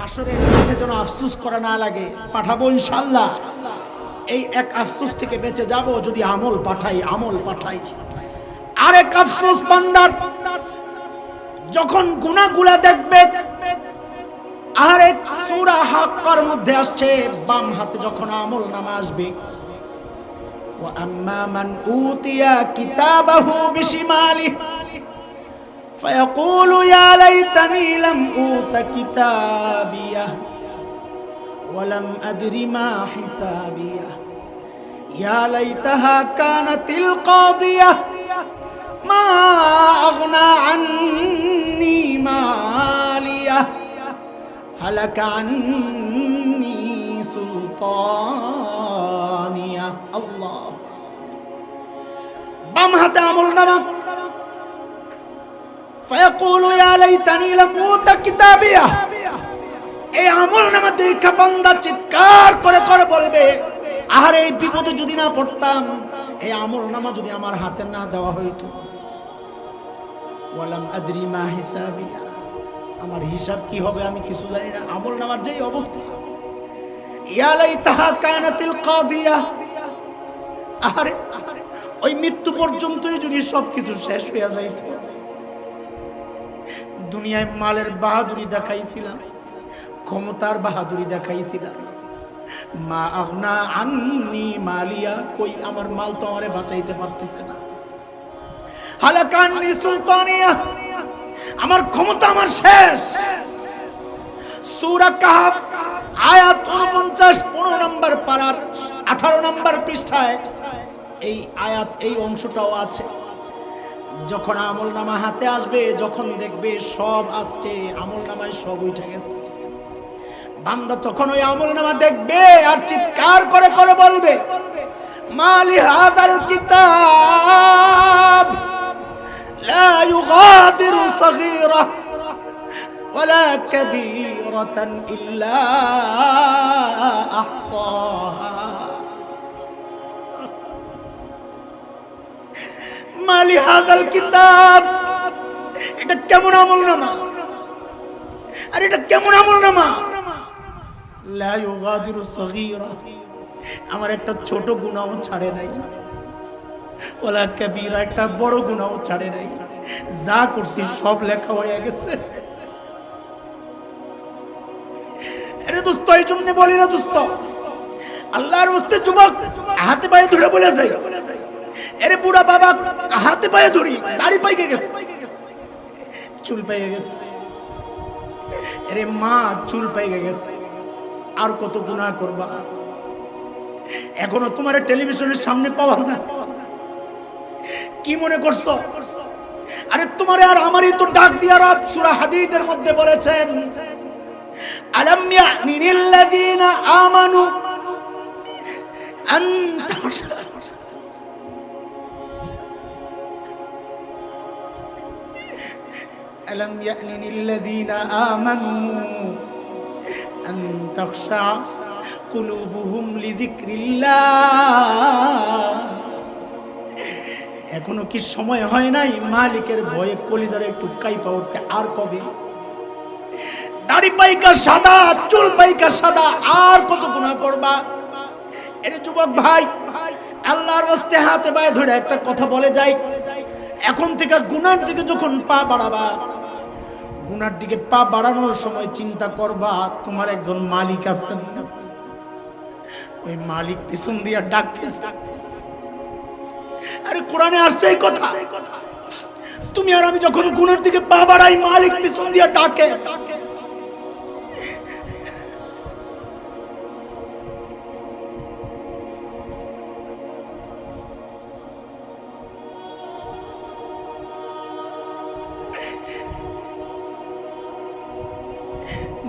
হাসরের মাঠে যেন আফসুস করা না লাগে পাঠাবো ইনশাল্লাহ এই এক আফসুস থেকে বেঁচে যাব যদি আমল পাঠাই আমল পাঠাই আরেক আফসুস বান্দার যখন গুনাহগুলা দেখবে আরেক সূরা হাক্কার মধ্যে আসছে বাম হাতে যখন আমল নামা আসবে وأما من أوتي كتابه بشماله فيقول يا ليتني لم أوت كتابيه ولم أدر ما حسابيه يا ليتها كانت القاضية ما أغنى عني ماليه هلك عني سلطانيه الله বাম হাতে আমল নামা فيقول يا ليتني لم اوت كتابيه এই আমল নামা দেখা বান্দা চিৎকার করে করে বলবে আর এই বিপদে যদি না পড়তাম এই আমল নামা যদি আমার হাতে না দেওয়া হইতো ওয়ালাম আদরি মা হিসাবিয়া আমার হিসাব কি হবে আমি কিছু জানি না আমল নামার যেই অবস্থা ইয়ালাই তাহা কানাতিল কাদিয়া আরে ওই মৃত্যু পর্যন্তই যদি সবকিছু শেষ হইয়া যাইত দুনিয়ায় মালের বাহাদুরি দেখাইছিলাম, ক্ষমতার বাহাদুরি দেখাইছিলাম। মা আপনা আন্নি মালিয়া, কই আমার মাল তো আমারে বাঁচাইতে পারতেছে না। হালাকান্নি সুলতানিয়া, আমার ক্ষমতা আমার শেষ। সূরা কাহাফ, আয়াত 49 15 নম্বর পারার 18 নম্বর পৃষ্ঠায় এই আয়াত, এই অংশটাও আছে। যখন আমল নামা হাতে আসবে যখন দেখবে সব আসছে আমল নামায় সব উঠে গেছে বান্দা তখন ওই আমল নামা দেখবে আর চিৎকার করে করে বলবে মালি হাদাল কিতাব লা ইউগাদিরু সগীরা ولا كبيرة إلا أحصاها মালি হাজাল কিতাব। এটা কেমন আমল নামা আর এটা কেমন আমল নামা আমার একটা ছোট গুনাহও ছাড়ে নাই। ওলা একটা বড় গুনাহও ছাড়ে নাই। যা করছি সব লেখা হয়ে গেছে। আরে দোস্ত, এই জন্য বলি না দোস্ত। আল্লাহর হস্তে যুবক হাতে পায়ে ধরে বলে যায় এরে বুড়া বাবা, হাতে পায়ে ধরি, দাড়ি পাইকে গেছে। চুল পাইকে গেছে। এরে মা, চুল পাইকে গেছে। আর কত গুনাহ করবা। এখনও তোমার টেলিভিশনের সামনে পাওয়া যায়। কি মনে করছ? আরে তোমারে আর আমারই তো ডাক দিয়া রব সূরা হাদীদের মধ্যে বলেছেন, আলাম ইয়ানি লিল্লাযীনা আমানু আন ألم يأن للذين آمنوا أن تخشع قلوبهم لذكر الله এখনো কি সময় হয় নাই মালিকের ভয়ে কলিজারে একটু কাইপা উঠতে আর কবে দাড়ি পাইকা সাদা চুল পাইকা সাদা আর কত গুণা করবা এর যুবক ভাই আল্লাহর হস্তে হাতে পায়ে ধরে একটা কথা বলে যাই এখন থেকে গুনার দিকে যখন পা বাড়াবা গুনার দিকে পা বাড়ানোর সময় চিন্তা করবা, তোমার একজন মালিক আছেন। ওই মালিক পিছন দিয়ে ডাকতেছে। আরে কোরআনে আসছে এই কথা। তুমি আর আমি যখন গুনার দিকে পা বাড়াই, মালিক পিছন দিয়ে ডাকে। ডাকে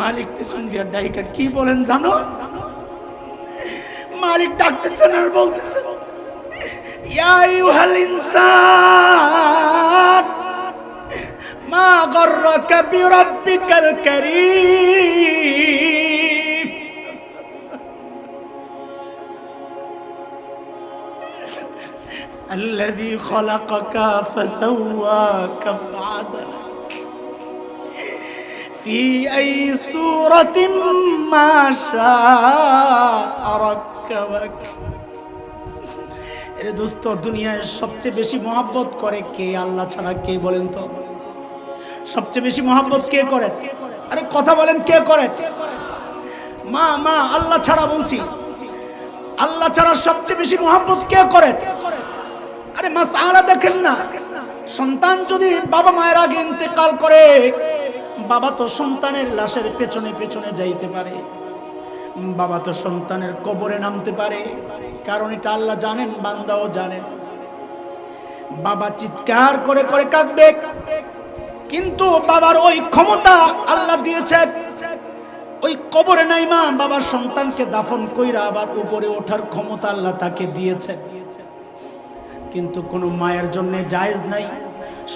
মালিক পিছন দিয়ে ডাইকা কি বলেন জানো মালিক ডাকতেছেন আর বলতেছেন ইয়া আইয়ুহাল ইনসান মা গররাকা বিরাব্বিকাল কারীম الذي خلقك فسواك فعدلك في أي سورة ما شاء ركبك এর দোস্ত দুনিয়ায় সবচেয়ে বেশি মহাব্বত করে কে আল্লাহ ছাড়া কে বলেন তো সবচেয়ে বেশি মহাব্বত কে করে আরে কথা বলেন কে করে মা মা আল্লাহ ছাড়া বলছি আল্লাহ ছাড়া সবচেয়ে বেশি মহাব্বত কে করে আরে মা সাহারা দেখেন না সন্তান যদি বাবা মায়ের আগে ইন্তেকাল করে বাবা তো সন্তানের লাশের পেছনে পেছনে যাইতে পারে। বাবা তো সন্তানের কবরে নামতে পারে। কারণ এটা আল্লাহ জানেন, বান্দাও জানেন বাবা চিৎকার করে করে কাঁদবে। কিন্তু বাবার ওই ক্ষমতা আল্লাহ দিয়েছে। ওই কবরে নাই মা, বাবার সন্তানকে দাফন কইরা আবার উপরে ওঠার ক্ষমতা আল্লাহ তাকে দিয়েছে। কিন্তু কোনো মায়ের জন্য জায়েজ নাই।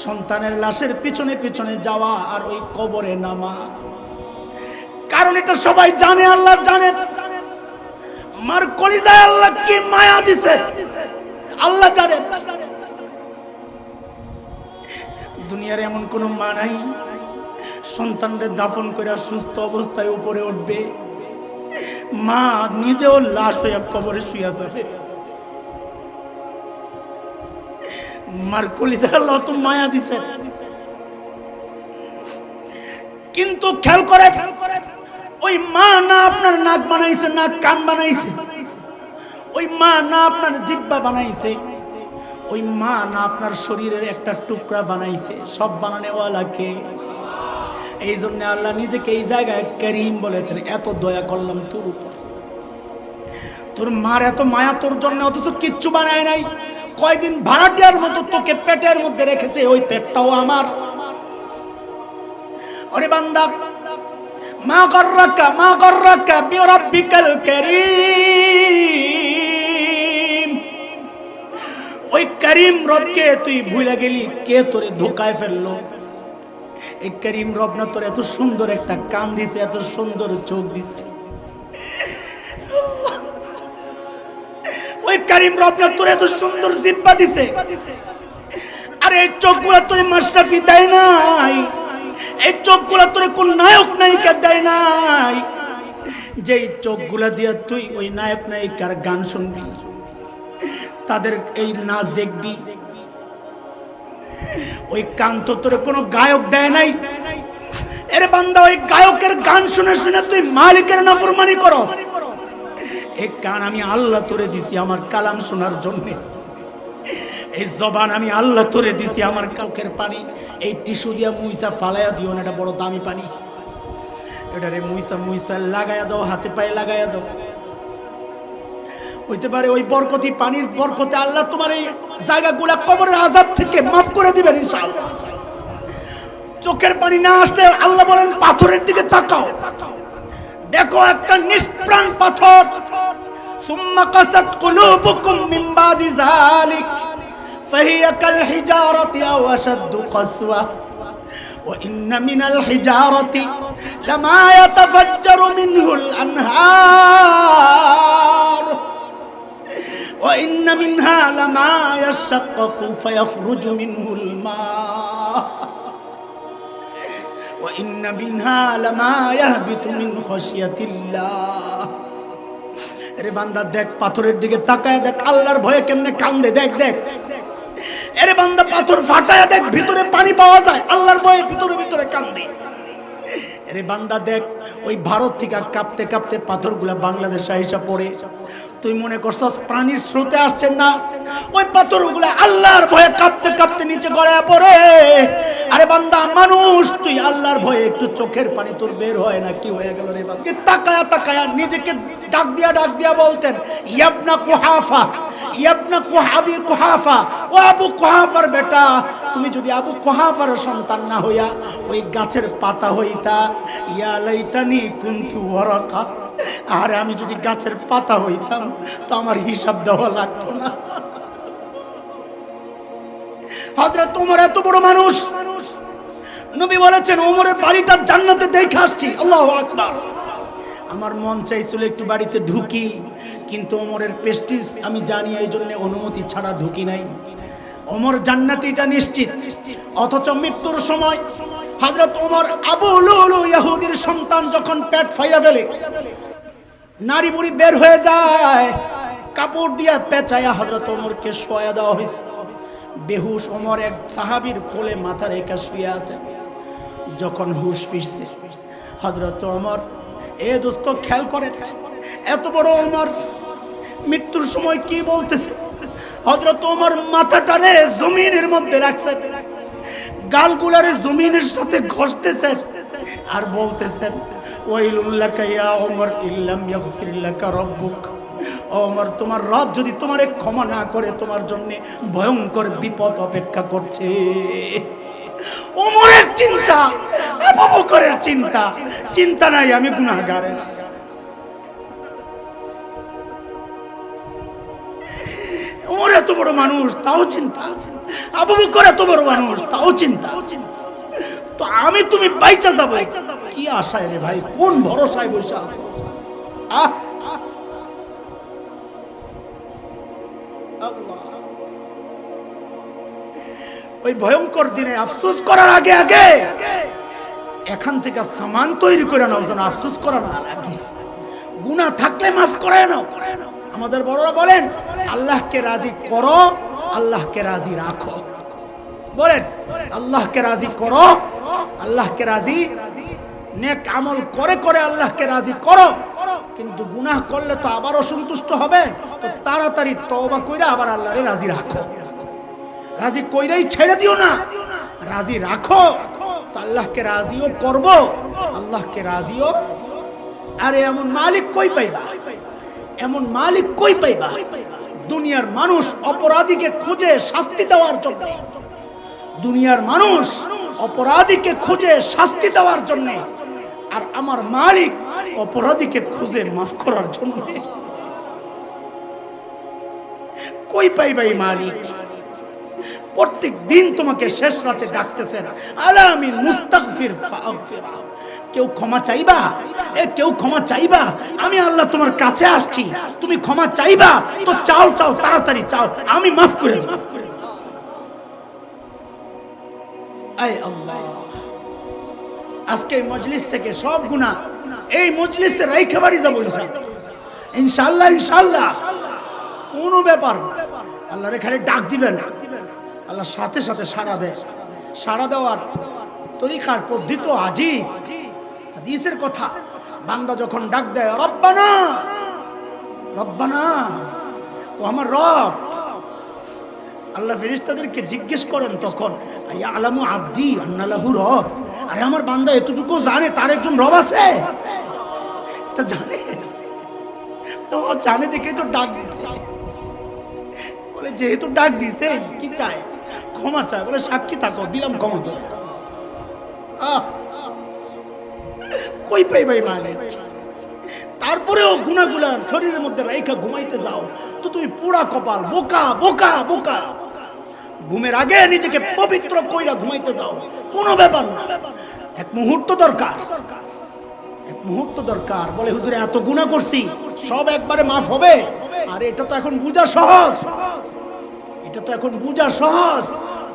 সন্তানের লাশের পিছনে পিছনে যাওয়া আর ওই কবরে নামা। কারণ এটা সবাই জানে, আল্লাহ জানেন মার কলিজায় আল্লাহ কি মায়া দিছে? আল্লাহ জানেন দুনিয়ার এমন কোনো মা নাই, সন্তানদের দাফন করে সুস্থ অবস্থায় উপরে উঠবে। মা নিজেও লাশ হয়ে কবরে শুয়ে যাবে। মার আল্লাহ মায়া দিছে। কিন্তু খেয়াল করে করে ওই মা না আপনার নাক বানাইছে না কান বানাইছে। ওই মা না আপনার জিব্বা বানাইছে। ওই মা না আপনার শরীরের একটা টুকরা বানাইছে। সব বানানেওয়ালাকে। এই জন্য আল্লাহ নিজেকে এই জায়গায় করিম বলেছেন, এত দয়া করলাম তোর উপর। তোর মার এত মায়া তোর জন্য, অথচ কিচ্ছু বানায় নাই। কয়দিন ভাড়াটিয়ার মতো তোকে পেটের মধ্যে রেখেছে, ওই পেটটাও আমার। ওরে বান্দা, মা গর্রাকা মা গর্রাকা বিরাব্বিকাল কারীম। ওই করিম রবকে তুই ভুলে গেলি, কে তোরে ধোকায় ফেলল? এই করিম রব না তোর এত সুন্দর একটা কান দিছে, এত সুন্দর চোখ দিছে। করিম রব না তোর এত সুন্দর জিব্বা দিছে। আরে এই চোখগুলো তোর মাশরাফি দেয় নাই। এই চোখগুলো তোর কোন নায়ক নায়িকা দেয় নাই। যেই চোখগুলা দিয়ে তুই ওই নায়ক নায়িকার গান শুনবি, তাদের এই নাচ দেখবি। ওই কান তো তোর কোনো গায়ক দেয় নাই। এর বান্দা, ওই গায়কের গান শুনে শুনে তুই মালিকের নাফরমানি করস। এই কান আমি আল্লাহ তোরে দিছি, আমার কালাম শোনার জন্য। এই জবান আমি আল্লাহ তোরে দিছি, আমার কাউকের পানি। এই টিস্যু দিয়া মুইসা ফালাইয়া দিও না, এটা বড় দামি পানি। এটারে মুইসা মুইসা লাগাইয়া দাও, হাতে পায়ে লাগাইয়া দাও। হইতে পারে ওই বরকতি পানির বরকতে আল্লাহ তোমার এই জায়গাগুলা কবরের আজাব থেকে মাফ করে দিবেন ইনশাআল্লাহ। চোখের পানি না আসলে আল্লাহ বলেন পাথরের দিকে তাকাও তাকাও। দেখো একটা নিষ্প্রাণ পাথর সুম্মা কাসাত কুলুবুকুম মিন বাদি যালিক فهي كالحجارة أو أشد قسوة وإن من الحجارة لما يتفجر منه الأنهار وإن منها لما يشقق فيخرج منه الماء وإن منها لما يهبط من خشية الله রে বান্দা দেখ পাথরের দিকে তাকায় দেখ আল্লাহর ভয়ে কেমনে কান্দে দেখ দেখ এরে বান্দা পাথর ফাটায় দেখ ভিতরে পানি পাওয়া যায় আল্লাহর ভয়ে ভিতরে ভিতরে কান্দে এরে বান্দা দেখ ওই ভারত থেকে কাঁপতে কাঁপতে পাথরগুলা বাংলাদেশে আইসা পড়ে। তুই মনে করছস পানির স্রোতে আসছেন না? ওই পাথরগুলা আল্লাহর ভয়ে কাঁপতে কাঁপতে নিচে গড়ায় পড়ে। আরে বান্দা, মানুষ, তুই আল্লাহর ভয়ে একটু চোখের পানি তোর বের হয় না? কি হয়ে গেল রে বান্দা? তাকায়া তাকায়া নিজেকে ডাক দিয়া ডাক দিয়া বলতেন, ইয়াবনা কুহাফা, ইয়াবনা কুহাবি কুহাফা, ও আবু কুহাফার বেটা তুমি যদি আবু কুহাফার সন্তান না হইয়া ওই গাছের পাতা হইতা, ইয়া লাইতানি কুনতু ওয়ারাকা। আর আমি যদি গাছের পাতা হইতাম, তো আমার হিসাব দেওয়া লাগতো না। হযরত তোমার এত বড় মানুষ। নবী বলেছেন, ওমরের বাড়িটা জান্নাতে দেখে আসছি। আল্লাহু আকবার। আমার মন চাইছিল একটু বাড়িতে ঢুকি, কিন্তু ওমরের পেস্টিস আমি জানি এই জন্য অনুমতি ছাড়া ঢুকি নাই। ওমর জান্নাতিটা নিশ্চিত। অথচ মৃত্যুর সময় হযরত ওমর আবু লুলু ইহুদির সন্তান যখন পেট ফাইরা ফেলে, নারী বুড়ি বের হয়ে যায়, কাপড় দিয়া পেঁচায়া হজরত ওমরকে শোয়া দেওয়া হয়েছে। বেহুশ ওমর এক সাহাবীর কোলে মাথা রেখে শুয়ে আছে। যখন হুশ ফিরছে হজরত ওমর, এ দোস্ত, খেয়াল করেন এত বড় ওমর, মৃত্যুর সময় কি বলতেছে? হজরত ওমর মাথাটারে জমিনের মধ্যে রাখছে। গালগুলারে জমিনের সাথে ঘষতেছেন আর বলতেছেন, ওয়াইলুল্লাকা ইয়া ওমর, ইল্লাম ইয়াগফিরলাকা রাব্বুক। ওমর, তোমার রব যদি তোমারে ক্ষমা না করে, তোমার জন্য ভয়ঙ্কর বিপদ অপেক্ষা করছে। ওমরের চিন্তা, আবু বকরের চিন্তা চিন্তা নাই, আমি গুনাহগারের ওমর এত বড় মানুষ, তাও চিন্তা। আবু বকর এত বড় মানুষ, তাও চিন্তা। তো আমি তুমি বাইচা যাব। কি আশায় রে ভাই? কোন ভরসায় বসে আহ! ওই ভয়ঙ্কর দিনে আফসোস করার আগে আগে এখান থেকে সামান তৈরি করে নাও যেন আফসোস করা না লাগে গুণা থাকলে মাফ করে নাও। আমাদের বড়রা বলেন, আল্লাহকে রাজি করো, আল্লাহকে রাজি রাখো। বলেন, আল্লাহকে রাজি করো, আল্লাহকে রাজি, নেক আমল করে করে আল্লাহকে রাজি করো। কিন্তু গুনাহ করলে তো আবারও সন্তুষ্ট হবে, তো তাড়াতাড়ি তওবা কইরা আবার আল্লাহরে রাজি রাখো। রাজি কইরাই ছেড়ে দিও না, রাজি রাখো। তো আল্লাহকে রাজিও করব, আল্লাহকে রাজিও, আরে এমন মালিক কই পাইবা? এমন মালিক কই পাইবা? দুনিয়ার মানুষ অপরাধীকে খুঁজে শাস্তি দেওয়ার জন্য। দুনিয়ার মানুষ অপরাধীকে খুঁজে শাস্তি দেওয়ার জন্য। আর আমার মালিক অপরাধীকে খুঁজে মাফ করার জন্য। কই পাইবা এই মালিক? প্রত্যেক দিন তোমাকে শেষ রাতে ডাকতেছেন আলামিন মুস্তাগফির ফাগফিরা কেউ ক্ষমা চাইবা? এ, কেউ ক্ষমা চাইবা? আমি আল্লাহ তোমার কাছে আসছি। তুমি ক্ষমা চাইবা? তো চাও চাও, তাড়াতাড়ি চাও। আমি মাফ করে আল্লাহ। আজকে মজলিস থেকে সব গুনাহ এই মজলিসে রাইখে বাড়ি যাব ইনশাআল্লাহ। ইনশাআল্লাহ কোনো ব্যাপার না। আল্লাহরে খালি ডাক দিবেন। আল্লাহ সাথে সাথে সাড়া দেয়। সাড়া দেওয়ার তরিকার পদ্ধতি আজীব। হাদিসের কথা। বান্দা যখন ডাক দেয় রব্বানা রব্বানা ও আমার রব। আল্লাহ ফেরিস্তাদেরকে জিজ্ঞেস করেন তখন আলামু আব্দি আন্নালাহু রব? আরে আমার বান্দা এতটুকু জানে তার একজন রব আছে? এটা জানে তো জানে দেখে তো ডাক দিছে। বলে যেহেতু ডাক দিছে কি চায়? ক্ষমা চায়। বলে সাক্ষী থাকো দিলাম ক্ষমা আহ, কই পাই ভাই মানে? তারপরেও গুনাগুলা শরীরের মধ্যে রাইখা ঘুমাইতে যাও, তো তুমি পুরা কপাল, বোকা বোকা বোকা। ঘুমের আগে নিজেকে পবিত্র কইরা ঘুমাইতে যাও, কোনো ব্যাপার না। এক মুহূর্ত দরকার। এক মুহূর্ত দরকার। বলে, হুজুরে, এত গুণা করছি, সব একবারে মাফ হবে? আর, এটা তো এখন বুঝা সহজ। এটা তো এখন বুঝা সহজ।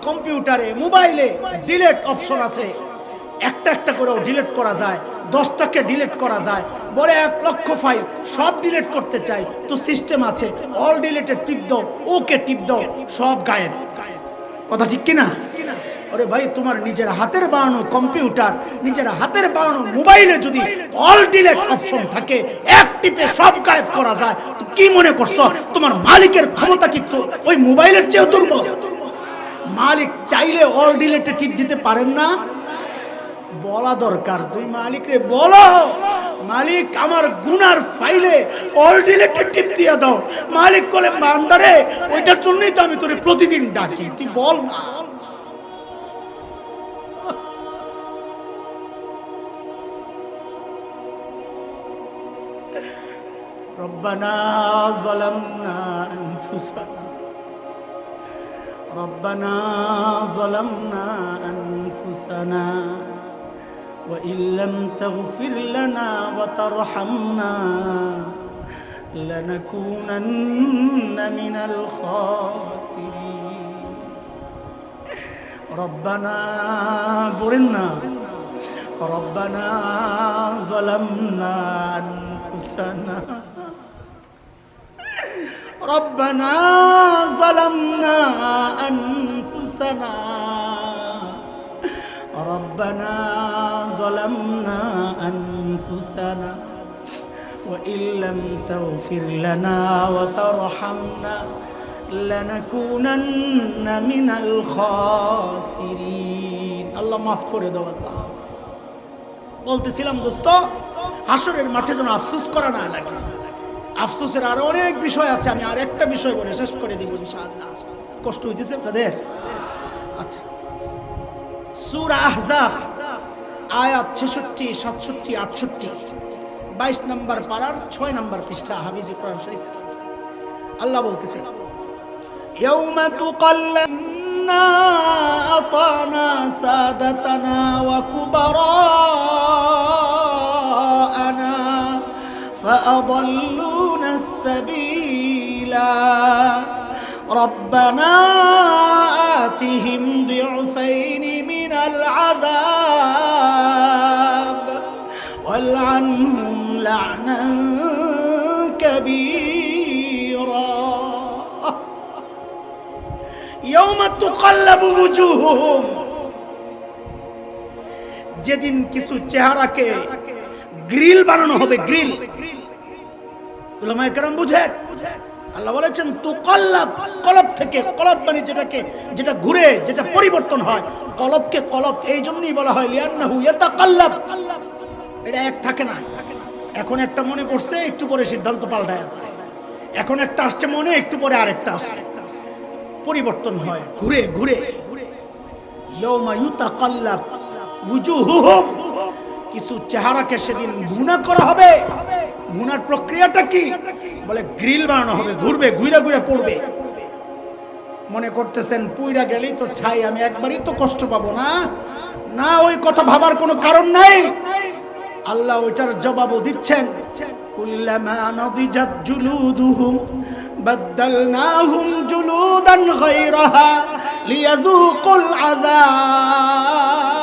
কম্পিউটারে, মোবাইলে ডিলেট অপশন আছে। একটা একটা করেও ডিলেট করা যায়, দশটাকে ডিলেট করা যায়, বলে এক লক্ষ ফাইল সব ডিলেট করতে চাই, তো সিস্টেম আছে অল ডিলেটেড টিপ দাও ওকে টিপ দাও, সব গায়েব। কথা ঠিক কিনা? ওরে ভাই, তোমার নিজের হাতের বানানো কম্পিউটার নিজের হাতের বানানো মোবাইলে যদি অল ডিলেট অপশন থাকে, এক টিপে সব গায়েব করা যায়, তো কি মনে করছ? তোমার মালিকের ক্ষমতা কি ওই মোবাইলের চেয়েও দুর্বল? মালিক চাইলে অল ডিলেটে টিপ দিতে পারেন না বলা দরকার তুই মালিকরে বলো মালিক আমার গুনার ফাইলে অল ডিলেটেড টিপ দিয়ে দাও মালিক বলে বান্দারে ওইটার জন্যই তো আমি তোরে প্রতিদিন ডাকি তুই বল না ربنا ظلمنا أنفسنا ربنا ظلمنا أنفسنا وإن لم تغفر لنا وترحمنا لنكونن من الخاسرين. ربنا برنا. ربنا ظلمنا أنفسنا. ربنا ظلمنا أنفسنا. ربنا ظلمنا أنفسنا وإن لم تغفر لنا وترحمنا لنكونن من الخاسرين الله মাফ করে দাও আল্লাহ বলতেছিলাম দোস্ত হাসরের মাঠে যেন আফসোস করা না লাগে আফসোসের আরো অনেক বিষয় আছে আমি আর একটা বিষয় বলে শেষ করে দিব ইনশাআল্লাহ কষ্ট হইতেছে আপনাদের আচ্ছা সূরা আহজাব আয়াত ছেষট্টি সাতষট্টি আটষট্টি বাইশ নম্বর পাড়ার ছয় নম্বর পৃষ্ঠা হাফিজ কোরআন শরীফ আল্লাহ বলতেছে يوم تقلب إنا أطعنا سادتنا وكبراءنا فأضلونا السبيلا ربنا آتهم ضعفين من العذاب والعنهم لعنا كبيرا يوم تقلب وجوههم যেদিন কিছু চেহারাকে গ্রিল বানানো হবে গ্রিল তুলামায় কেরম বুঝেন আল্লাহ বলেছেন তু কল্লাব কলব থেকে কলব মানে যেটাকে যেটা ঘুরে যেটা পরিবর্তন হয় কলবকে কলব, এই জন্যই বলা হয়, লিয়ান্নাহু এটা এক থাকে না। এখন একটা মনে পড়ছে, একটু পরে সিদ্ধান্ত পাল্টায় যায়। এখন একটা আসছে মনে, একটু পরে আরেকটা আসে। পরিবর্তন হয়, ঘুরে ঘুরে। কিছু চেহারাকে সেদিন গুণা করা হবে। গুনার প্রক্রিয়াটা কি? বলে, গ্রিল বানানো হবে, ঘুরবে ঘুরে ঘুরে পড়বে। মনে করতেছেন, পুইরা গেলেই তো ছাই, আমি একবারই তো কষ্ট পাবো না? না, ওই কথা ভাবার কোনো কারণ নাই। আল্লাহ ওইটার জবাবও দিচ্ছেন। কুল্লামা জুলুদান গায়রাহা লিয়াযুকুল আযাব।